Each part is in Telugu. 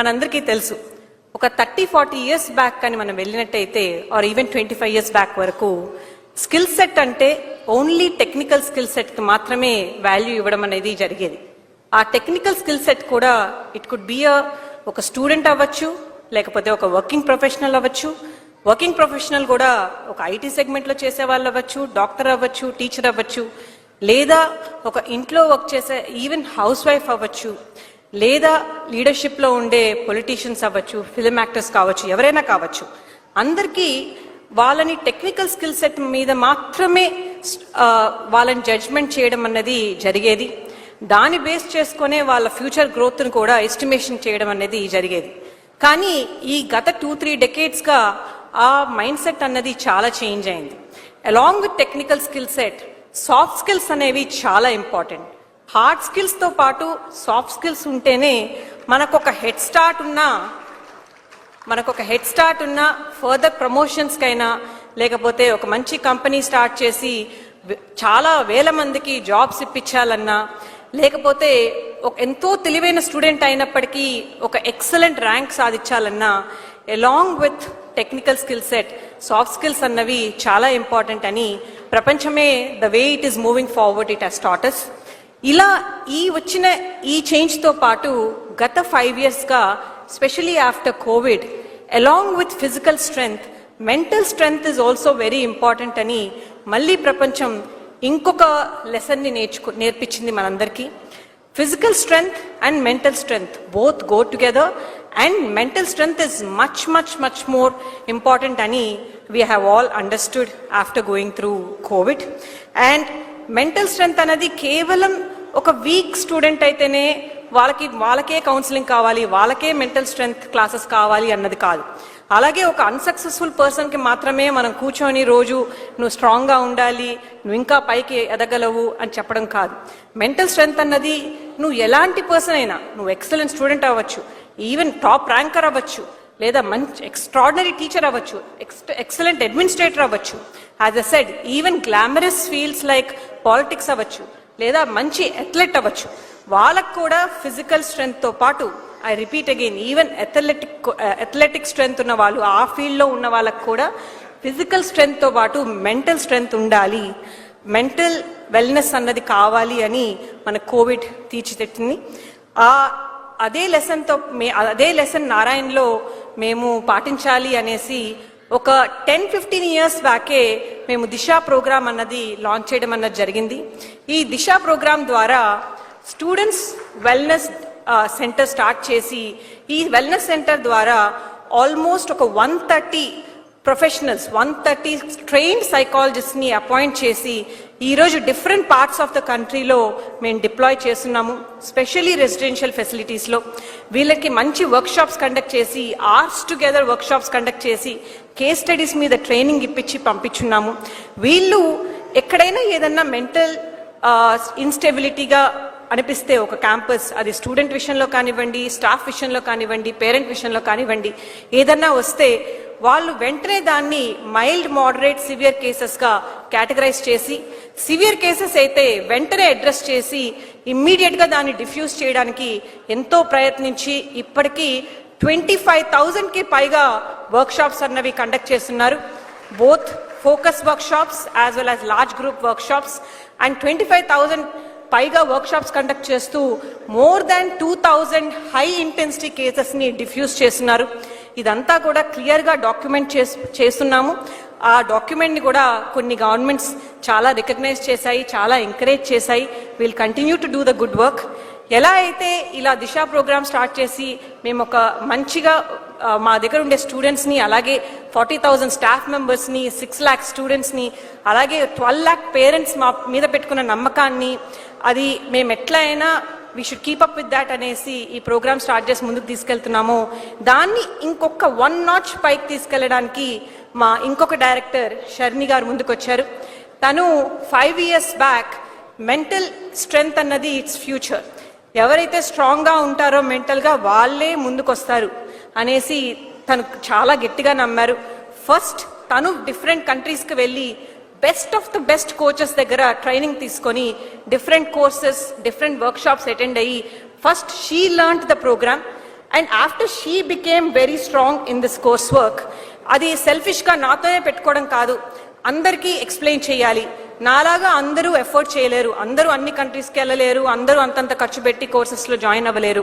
మనందరికీ తెలుసు. ఒక థర్టీ ఫార్టీ ఇయర్స్ బ్యాక్ కానీ మనం వెళ్ళినట్టయితే or even twenty five years back వరకు స్కిల్ సెట్ అంటే ఓన్లీ టెక్నికల్ స్కిల్ సెట్కి మాత్రమే వాల్యూ ఇవ్వడం అనేది జరిగేది. ఆ టెక్నికల్ స్కిల్ సెట్ కూడా ఇట్ కుడ్ బి అ ఒక స్టూడెంట్ అవ్వచ్చు లేకపోతే ఒక వర్కింగ్ ప్రొఫెషనల్ అవ్వచ్చు. వర్కింగ్ ప్రొఫెషనల్ కూడా ఒక ఐటీ సెగ్మెంట్లో చేసే వాళ్ళు అవ్వచ్చు డాక్టర్ అవ్వచ్చు టీచర్ అవ్వచ్చు లేదా ఒక ఇంట్లో వర్క్ చేసే ఈవెన్ హౌస్ వైఫ్ అవ్వచ్చు. లేదా లీడర్షిప్లో ఉండే పొలిటీషియన్స్ అవ్వచ్చు ఫిలిం యాక్టర్స్ కావచ్చు ఎవరైనా కావచ్చు అందరికీ వాళ్ళని టెక్నికల్ స్కిల్ సెట్ మీద మాత్రమే వాళ్ళని జడ్జ్మెంట్ చేయడం అన్నది జరిగేది. దాన్ని బేస్ చేసుకునే వాళ్ళ ఫ్యూచర్ గ్రోత్ను కూడా ఎస్టిమేషన్ చేయడం అనేది జరిగేది. కానీ ఈ గత టూ త్రీ డెకేడ్స్గా ఆ మైండ్ సెట్ అన్నది చాలా చేంజ్ అయింది. Along with technical skill set soft skills అనేవి చాలా ఇంపార్టెంట్. హార్డ్ స్కిల్స్తో పాటు సాఫ్ట్ స్కిల్స్ ఉంటేనే మనకు ఒక హెడ్ స్టార్ట్ ఉన్నా మనకు ఒక హెడ్ స్టార్ట్ ఉన్న ఫర్దర్ ప్రమోషన్స్కైనా లేకపోతే ఒక మంచి కంపెనీ స్టార్ట్ చేసి చాలా వేల మందికి జాబ్స్ ఇప్పించాలన్నా లేకపోతే ఒక ఎంతో తెలివైన స్టూడెంట్ అయినప్పటికీ ఒక excellent rank సాధించాలన్నా along with technical skill set soft skills అన్నవి చాలా ఇంపార్టెంట్ అని ప్రపంచమే the way it is moving forward it has taught us ఇలా ఈ వచ్చిన ఈ చేంజ్తో పాటు గత ఫైవ్ ఇయర్స్గా specially after Covid along with physical strength mental strength is also very important అని మళ్ళీ ప్రపంచం ఇంకొక లెసన్ని నేర్చుకు నేర్పించింది మనందరికీ. Physical strength and mental strength both go together and mental strength is much much much more important అని we have all understood after going through Covid and mental strength అనేది కేవలం ఒక వీక్ స్టూడెంట్ అయితేనే వాళ్ళకి వాళ్ళకే కౌన్సిలింగ్ కావాలి వాళ్ళకే మెంటల్ స్ట్రెంగ్త్ క్లాసెస్ కావాలి అన్నది కాదు. అలాగే ఒక అన్సక్సెస్ఫుల్ పర్సన్కి మాత్రమే మనం కూర్చొని రోజు నువ్వు స్ట్రాంగ్గా ఉండాలి నువ్వు ఇంకా పైకి ఎదగలవు అని చెప్పడం కాదు. మెంటల్ స్ట్రెంగ్త్ అన్నది నువ్వు ఎలాంటి పర్సన్ అయినా నువ్వు ఎక్సలెంట్ స్టూడెంట్ అవ్వచ్చు ఈవెన్ టాప్ ర్యాంకర్ అవ్వచ్చు లేదా మంచి ఎక్స్ట్రాడినరీ టీచర్ అవ్వచ్చు ఎక్సలెంట్ అడ్మినిస్ట్రేటర్ అవ్వచ్చు. As a said even glamorous fields like politics అవ్వచ్చు లేదా మంచి అథ్లెట్ అవ్వచ్చు. వాళ్ళకు కూడా ఫిజికల్ స్ట్రెంగ్త్తో పాటు I repeat again even athletic athletic strength ఉన్న వాళ్ళు ఆ ఫీల్డ్లో ఉన్న వాళ్ళకు కూడా ఫిజికల్ స్ట్రెంగ్త్తో పాటు మెంటల్ స్ట్రెంగ్త్ ఉండాలి. మెంటల్ వెల్నెస్ అన్నది కావాలి అని మన కోవిడ్ తీర్చిదిద్దింది. ఆ అదే లెసన్తో మే అదే లెసన్ నారాయణలో మేము పాటించాలి అనేసి ఒక టెన్ ఫిఫ్టీన్ ఇయర్స్ బ్యాకే మేము దిశ ప్రోగ్రామ్ అన్నది లాంచ్ చేయడం అన్నది జరిగింది. ఈ దిశ ప్రోగ్రామ్ ద్వారా స్టూడెంట్స్ వెల్నెస్ సెంటర్ స్టార్ట్ చేసి ఈ వెల్నెస్ సెంటర్ ద్వారా ఆల్మోస్ట్ ఒక one thirty professionals one thirty trained సైకాలజిస్ట్ని appoint చేసి ఈరోజు డిఫరెంట్ పార్ట్స్ ఆఫ్ ద కంట్రీలో మేము డిప్లాయ్ చేస్తున్నాము స్పెషలీ రెసిడెన్షియల్ ఫెసిలిటీస్లో వీళ్ళకి మంచి వర్క్షాప్స్ కండక్ట్ చేసి ఆర్ట్స్ టుగెదర్ వర్క్షాప్స్ కండక్ట్ చేసి కేస్ స్టడీస్ మీద ట్రైనింగ్ ఇప్పించి పంపించున్నాము. వీళ్ళు ఎక్కడైనా ఏదన్నా మెంటల్ ఇన్స్టెబిలిటీగా అనిపిస్తే ఒక క్యాంపస్ అది స్టూడెంట్ విషయంలో కానివ్వండి స్టాఫ్ విషయంలో కానివ్వండి పేరెంట్ విషయంలో కానివ్వండి ఏదన్నా వస్తే వాళ్ళు వెంటనే దాన్ని మైల్డ్ మోడరేట్ సివియర్ కేసెస్గా కేటగరైజ్ చేసి సివియర్ కేసెస్ అయితే వెంటనే అడ్రస్ చేసి ఇమ్మీడియట్గా దాన్ని డిఫ్యూజ్ చేయడానికి ఎంతో ప్రయత్నించి ఇప్పటికీ ట్వంటీ ఫైవ్ థౌజండ్కి పైగా వర్క్షాప్స్ అన్నవి కండక్ట్ చేస్తున్నారు. Both focus workshops as well as large group workshops and twenty five thousand పైగా వర్క్షాప్స్ కండక్ట్ చేస్తూ more than two thousand high intensity కేసెస్ని diffuse చేస్తున్నారు. ఇదంతా కూడా క్లియర్గా డాక్యుమెంట్ చేస్ చేస్తున్నాము. ఆ డాక్యుమెంట్ని కూడా కొన్ని గవర్నమెంట్స్ చాలా రికగ్నైజ్ చేశాయి చాలా ఎంకరేజ్ చేశాయి. Will continue to do the good work ఎలా అయితే ఇలా దిశ ప్రోగ్రామ్ స్టార్ట్ చేసి మేము ఒక మంచిగా మా దగ్గర ఉండే స్టూడెంట్స్ని అలాగే ఫార్టీ థౌజండ్ స్టాఫ్ మెంబర్స్ని సిక్స్ ల్యాక్ స్టూడెంట్స్ని అలాగే ట్వెల్వ్ ల్యాక్ పేరెంట్స్ మా మీద పెట్టుకున్న నమ్మకాన్ని అది మేము ఎట్లా అయినా we should keep up with that అనేసి ఈ ప్రోగ్రామ్ స్టార్ట్ చేసి ముందుకు తీసుకెళ్తున్నాము. దాన్ని ఇంకొక వన్ నాచ్ పైకి తీసుకెళ్ళడానికి మా ఇంకొక డైరెక్టర్ షర్ని గారు ముందుకొచ్చారు. తను five years back mental strength అన్నది ఇట్స్ ఫ్యూచర్ ఎవరైతే స్ట్రాంగ్గా ఉంటారో మెంటల్గా వాళ్ళే ముందుకొస్తారు అనేసి తను చాలా గట్టిగా నమ్మారు. ఫస్ట్ తను డిఫరెంట్ కంట్రీస్కి వెళ్ళి best of the best coaches దగ్గర ట్రైనింగ్ తీసుకొని different courses different workshops attend అయ్యి first she learn the program and after she became very strong in this course work అది సెల్ఫిష్గా నాతోనే పెట్టుకోవడం కాదు అందరికీ ఎక్స్ప్లెయిన్ చేయాలి. నాలాగా అందరూ ఎఫర్ట్ చేయలేరు అందరూ అన్ని కంట్రీస్కి వెళ్ళలేరు అందరూ అంతంత ఖర్చు పెట్టి కోర్సెస్లో జాయిన్ అవ్వలేరు.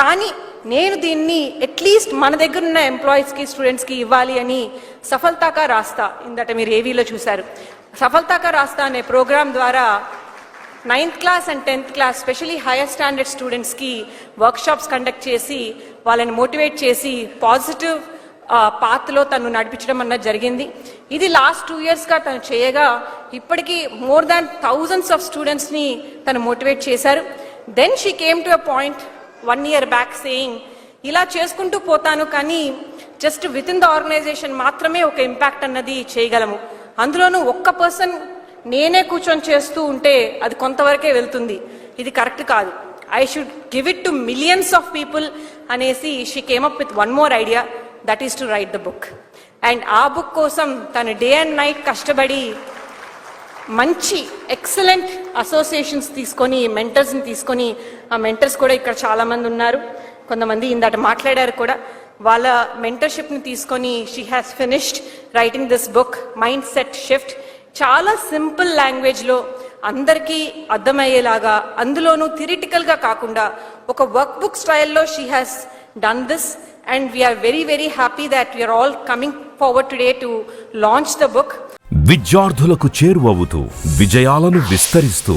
కానీ నేను దీన్ని అట్లీస్ట్ మన దగ్గర ఉన్న ఎంప్లాయీస్కి స్టూడెంట్స్కి ఇవ్వాలి అని సఫలతాగా రాస్తా. ఇందట మీరు ఏవీలో చూశారు. సఫలతాక రాస్తా అనే ప్రోగ్రాం ద్వారా ninth class and tenth class specially higher standard స్టూడెంట్స్కి వర్క్షాప్స్ కండక్ట్ చేసి వాళ్ళని మోటివేట్ చేసి పాజిటివ్ పాత్లో తను నడిపించడం అన్నది జరిగింది. ఇది లాస్ట్ టూ ఇయర్స్గా తను చేయగా ఇప్పటికీ మోర్ దాన్ థౌజండ్స్ ఆఫ్ స్టూడెంట్స్ని తను మోటివేట్ చేశారు. Then she came to a point one year back saying ఇలా చేసుకుంటూ పోతాను కానీ just with in the organization మాత్రమే ఒక ఇంపాక్ట్ అన్నది చేయగలము. అందులోనూ ఒక్క పర్సన్ నేనే కూర్చొని చేస్తూ ఉంటే అది కొంతవరకే వెళ్తుంది. ఇది కరెక్ట్ కాదు. I should give it to millions of people అనేసి she came up with one more idea that is to write the book and ఆ బుక్ కోసం తను డే అండ్ నైట్ కష్టపడి మంచి ఎక్సలెంట్ అసోసియేషన్స్ తీసుకొని మెంటర్స్ని తీసుకొని ఆ మెంటర్స్ కూడా ఇక్కడ చాలామంది ఉన్నారు. కొంతమంది ఇందాట మాట్లాడారు కూడా. వాళ్ళ మెంటర్షిప్ని తీసుకొని she has finished writing this book mind set shift చాలా సింపుల్ లాంగ్వేజ్లో అందరికీ అర్థమయ్యేలాగా అందులోనూ థిరిటికల్గా కాకుండా ఒక వర్క్ బుక్ స్టైల్లో she has done this and we're very very happy that we're all coming forward today to launch the book విద్యార్థులకు చేరువవుతూ విజయాలను విస్తరిస్తూ